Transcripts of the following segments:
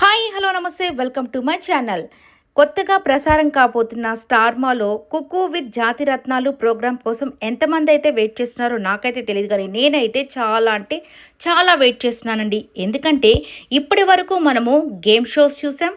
Hi hello నమస్తే welcome to my channel. కొత్తగా ప్రసారం కాబోతున్న స్టార్మాలో కుక్కు విత్ జాతి రత్నాలు ప్రోగ్రామ్ కోసం ఎంతమంది అయితే వెయిట్ చేస్తున్నారో నాకైతే తెలియదు కానీ నేనైతే చాలా అంటే చాలా వెయిట్ చేస్తున్నానండి. ఎందుకంటే ఇప్పటి వరకు మనము గేమ్ షోస్ చూసాం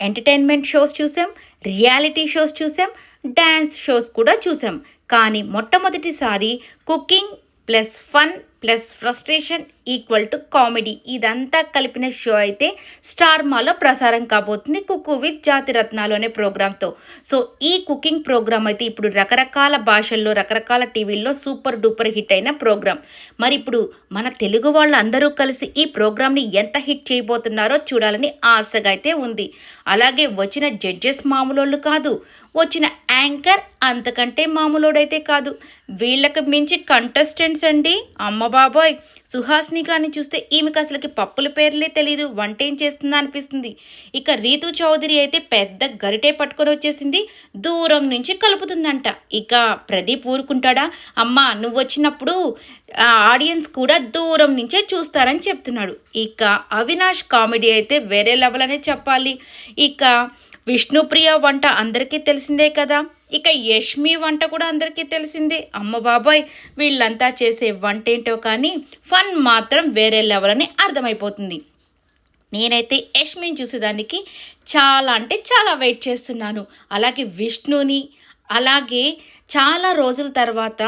ఎంటర్టైన్మెంట్ షోస్ చూసాం రియాలిటీ షోస్ చూసాం డ్యాన్స్ షోస్ కూడా చూసాం. కానీ మొట్టమొదటిసారి cooking plus fun plus frustration equal to comedy. ఇదంతా కలిపిన షో అయితే స్టార్ మాలో ప్రసారం కాబోతుంది కుక్కు విత్ జాతి రత్నాలు అనే ప్రోగ్రామ్తో సో ఈ కుకింగ్ ప్రోగ్రామ్ అయితే ఇప్పుడు రకరకాల భాషల్లో రకరకాల టీవీల్లో సూపర్ డూపర్ హిట్ అయిన ప్రోగ్రామ్ మరి ఇప్పుడు మన తెలుగు వాళ్ళు అందరూ కలిసి ఈ ప్రోగ్రామ్ని ఎంత హిట్ చేయబోతున్నారో చూడాలని ఆశగా అయితే ఉంది. అలాగే వచ్చిన జడ్జెస్ మామూలు కాదు వచ్చిన యాంకర్ అంతకంటే మామూలుడైతే కాదు. వీళ్ళకి మించి కంటెస్టెంట్స్ అండి. అమ్మ బాబోయ్! సుహాస్ని గారిని చూస్తే ఈమెకి అసలుకి పప్పుల పేర్లే తెలియదు వంట ఏం చేస్తుందా అనిపిస్తుంది. ఇక రీతు చౌదరి అయితే పెద్ద గరిటే పట్టుకొని వచ్చేసింది. దూరం నుంచి కలుపుతుందంట. ఇక ప్రదీప్ ఊరుకుంటాడా? అమ్మ నువ్వు వచ్చినప్పుడు ఆ ఆడియన్స్ కూడా దూరం నుంచే చూస్తారని చెప్తున్నాడు. ఇక అవినాష్ కామెడీ అయితే వేరే లెవెల్ అనే చెప్పాలి. ఇక విష్ణుప్రియ వంట అందరికీ తెలిసిందే కదా. ఇక యష్మి వంట కూడా అందరికీ తెలిసిందే. అమ్మ బాబాయ్ వీళ్ళంతా చేసే వంట ఏంటో కానీ ఫన్ మాత్రం వేరే లెవెల్ అని అర్థమైపోతుంది. నేనైతే యష్మిని చూసేదానికి చాలా అంటే చాలా వెయిట్ చేస్తున్నాను. అలాగే విష్ణుని అలాగే చాలా రోజుల తర్వాత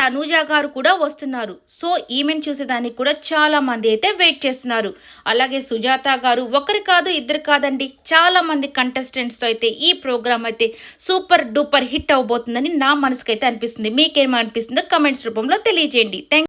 తనూజ గారు కూడా వస్తున్నారు. సో ఈమెను చూసేదానికి కూడా చాలా మంది అయితే వెయిట్ చేస్తున్నారు. అలాగే సుజాత గారు ఒకరు కాదు ఇద్దరు కాదండి. చాలా మంది కంటెస్టెంట్స్తో అయితే ఈ ప్రోగ్రామ్ అయితే సూపర్ డూపర్ హిట్ అవబోతుందని నా మనసుకైతే అనిపిస్తుంది. మీకేమనిపిస్తుందో కమెంట్స్ రూపంలో తెలియజేయండి. థ్యాంక్